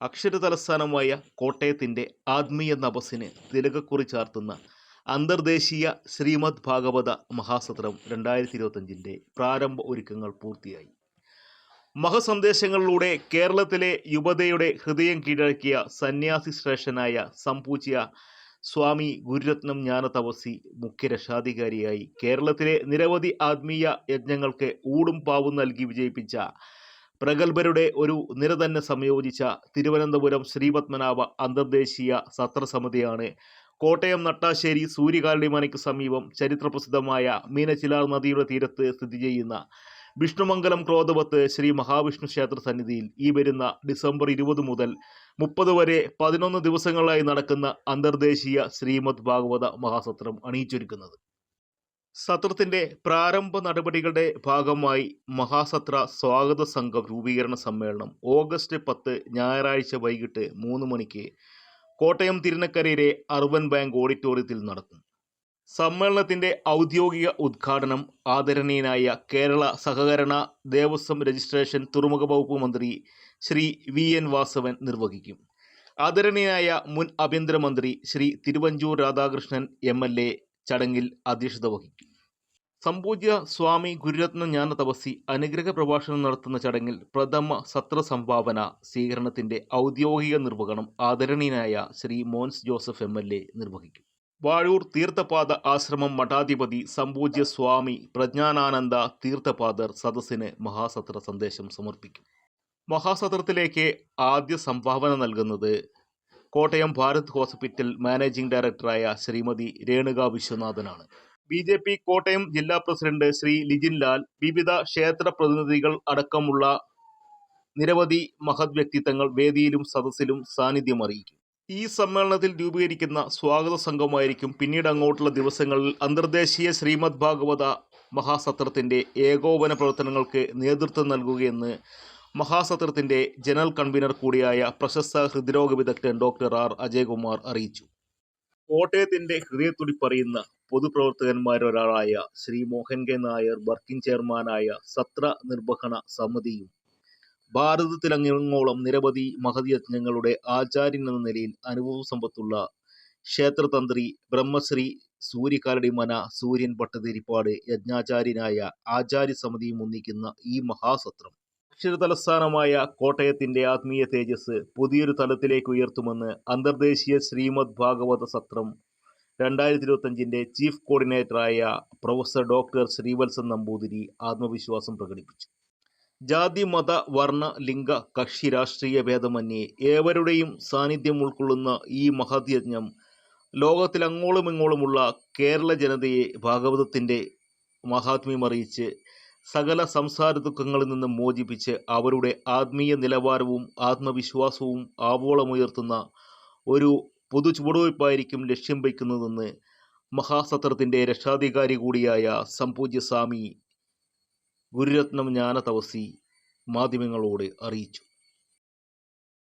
അക്ഷര തലസ്ഥാനമായ കോട്ടയത്തിന്റെ ആത്മീയ നബസിന് തിലകക്കുറി ചാർത്തുന്ന അന്തർദേശീയ ശ്രീമദ് ഭാഗവത മഹാസത്രം രണ്ടായിരത്തി ഇരുപത്തഞ്ചിന്റെ പ്രാരംഭ ഒരുക്കങ്ങൾ പൂർത്തിയായി. മഹസന്ദേശങ്ങളിലൂടെ കേരളത്തിലെ യുവതയുടെ ഹൃദയം കീഴടക്കിയ സന്യാസി ശ്രേഷ്ഠനായ സംപൂജ്യ സ്വാമി ഗുരുരത്നം ജ്ഞാനതപസി മുഖ്യ രക്ഷാധികാരിയായി കേരളത്തിലെ നിരവധി ആത്മീയ യജ്ഞങ്ങൾക്ക് ഊടും പാവും നൽകി വിജയിപ്പിച്ച പ്രഗത്ഭരുടെ ഒരു നിര തന്നെ സംയോജിച്ച തിരുവനന്തപുരം ശ്രീപത്മനാഭ അന്തർദേശീയ സത്രസമിതിയാണ്. കോട്ടയം നട്ടാശ്ശേരി സൂര്യകാരടിമനയ്ക്ക് സമീപം ചരിത്രപ്രസിദ്ധമായ മീനച്ചിലാർ നദിയുടെ തീരത്ത് സ്ഥിതി ചെയ്യുന്ന വിഷ്ണുമംഗലം ക്രോധപത്ത് ശ്രീ മഹാവിഷ്ണു ക്ഷേത്ര സന്നിധിയിൽ ഈ വരുന്ന ഡിസംബർ ഇരുപത് മുതൽ മുപ്പത് വരെ പതിനൊന്ന് ദിവസങ്ങളായി നടക്കുന്ന അന്തർദേശീയ ശ്രീമദ് ഭാഗവത മഹാസത്രം അണിയിച്ചൊരുക്കുന്നത്. സത്രത്തിന്റെ പ്രാരംഭ നടപടികളുടെ ഭാഗമായി മഹാസത്ര സ്വാഗത സംഘം രൂപീകരണ സമ്മേളനം ഓഗസ്റ്റ് പത്ത് ഞായറാഴ്ച വൈകിട്ട് മൂന്ന് മണിക്ക് കോട്ടയം തിരുനക്കരയിലെ അർബൻ ബാങ്ക് ഓഡിറ്റോറിയത്തിൽ നടക്കും. സമ്മേളനത്തിന്റെ ഔദ്യോഗിക ഉദ്ഘാടനം ആദരണീയനായ കേരള സഹകരണ ദേവസ്വം രജിസ്ട്രേഷൻ തുറമുഖ വകുപ്പ് മന്ത്രി ശ്രീ വി എൻ വാസവൻ നിർവഹിക്കും. ആദരണീയനായ മുൻ ആഭ്യന്തരമന്ത്രി Shri Thiruvanchoor Radhakrishnan M L A ചടങ്ങിൽ അധ്യക്ഷത വഹിക്കും. സംപൂജ്യ സ്വാമി ഗുരുരത്ന ജ്ഞാന തപസി അനുഗ്രഹ പ്രഭാഷണം നടത്തുന്ന ചടങ്ങിൽ പ്രഥമ സത്ര സംഭാവന സ്വീകരണത്തിന്റെ ഔദ്യോഗിക നിർവഹണം ആദരണീയനായ Shri Mons Joseph M L A നിർവഹിക്കും. വാഴൂർ തീർത്ഥപാദ ആശ്രമം മഠാധിപതി സംപൂജ്യ സ്വാമി പ്രജ്ഞാനാനന്ദ തീർത്ഥപാദർ സദസ്സിന് മഹാസത്ര സന്ദേശം സമർപ്പിക്കും. മഹാസത്രത്തിലേക്ക് ആദ്യ സംഭാവന നൽകുന്നത് കോട്ടയം ഭാരത് ഹോസ്പിറ്റൽ മാനേജിംഗ് ഡയറക്ടറായ ശ്രീമതി രേണുക വിശ്വനാഥനാണ്. ബി ജെ പി കോട്ടയം ജില്ലാ പ്രസിഡന്റ് ശ്രീ ലിജിൻ ലാൽ വിവിധ ക്ഷേത്ര പ്രതിനിധികൾ അടക്കമുള്ള നിരവധി മഹത് വ്യക്തിത്വങ്ങൾ വേദിയിലും സദസ്സിലും സാന്നിധ്യം അറിയിക്കും. ഈ സമ്മേളനത്തിൽ രൂപീകരിക്കുന്ന സ്വാഗത സംഘമായിരിക്കും പിന്നീട് അങ്ങോട്ടുള്ള ദിവസങ്ങളിൽ അന്തർദേശീയ ശ്രീമദ് ഭാഗവത മഹാസത്രത്തിന്റെ ഏകോപന പ്രവർത്തനങ്ങൾക്ക് നേതൃത്വം നൽകുകയെന്ന് മഹാസത്രത്തിന്റെ ജനറൽ കൺവീനർ കൂടിയായ പ്രശസ്ത ഹൃദ്രോഗ വിദഗ്ധൻ ഡോക്ടർ ആർ. അജയകുമാർ അറിയിച്ചു. കോട്ടയത്തിന്റെ ഹൃദയത്തുടിപ്പറിയുന്ന പൊതുപ്രവർത്തകന്മാരൊരാളായ ശ്രീ. മോഹൻ കെ നായർ വർക്കിംഗ് ചെയർമാനായ സത്ര നിർവഹണ സമിതിയും ഭാരതത്തിലങ്ങോളം നിരവധി മഹതിയജ്ഞങ്ങളുടെ ആചാര്യൻ എന്ന നിലയിൽ അനുഭവ സമ്പത്തുള്ള ക്ഷേത്രതന്ത്രി ബ്രഹ്മശ്രീ സൂര്യകാലടിമന സൂര്യൻ ഭട്ടതിരിപ്പാട് യജ്ഞാചാര്യനായ ആചാര്യ സമിതിയും ഒന്നിക്കുന്ന ഈ മഹാസത്രം അക്ഷരതലസ്ഥാനമായ കോട്ടയത്തിന്റെ ആത്മീയ തേജസ് പുതിയൊരു തലത്തിലേക്ക് ഉയർത്തുമെന്ന് അന്തർദേശീയ ശ്രീമദ് ഭാഗവത സത്രം രണ്ടായിരത്തി ഇരുപത്തഞ്ചിന്റെ ചീഫ് കോർഡിനേറ്ററായ പ്രൊഫസർ ഡോക്ടർ ശ്രീവത്സൻ നമ്പൂതിരി ആത്മവിശ്വാസം പ്രകടിപ്പിച്ചു. ജാതി മത വർണ ലിംഗ കക്ഷി രാഷ്ട്രീയ ഭേദമന്യേ ഏവരുടെയും സാന്നിധ്യം ഉൾക്കൊള്ളുന്ന ഈ മഹത്യജ്ഞം ലോകത്തിലങ്ങോളം ഇങ്ങോളമുള്ള കേരള ജനതയെ ഭാഗവതത്തിന്റെ മഹാത്മ്യം അറിയിച്ച് സകല സംസാര ദുഃഖങ്ങളിൽ നിന്നും മോചിപ്പിച്ച് അവരുടെ ആത്മീയ നിലവാരവും ആത്മവിശ്വാസവും ആവോളമുയർത്തുന്ന ഒരു പൊതു ചുവടുവയ്പ്പായിരിക്കും ലക്ഷ്യം വയ്ക്കുന്നതെന്ന് മഹാസത്രത്തിന്റെ രക്ഷാധികാരി കൂടിയായ സംപൂജ്യ സ്വാമി ഗുരുരത്നം ജ്ഞാനതവസി മാധ്യമങ്ങളോട് അറിയിച്ചു.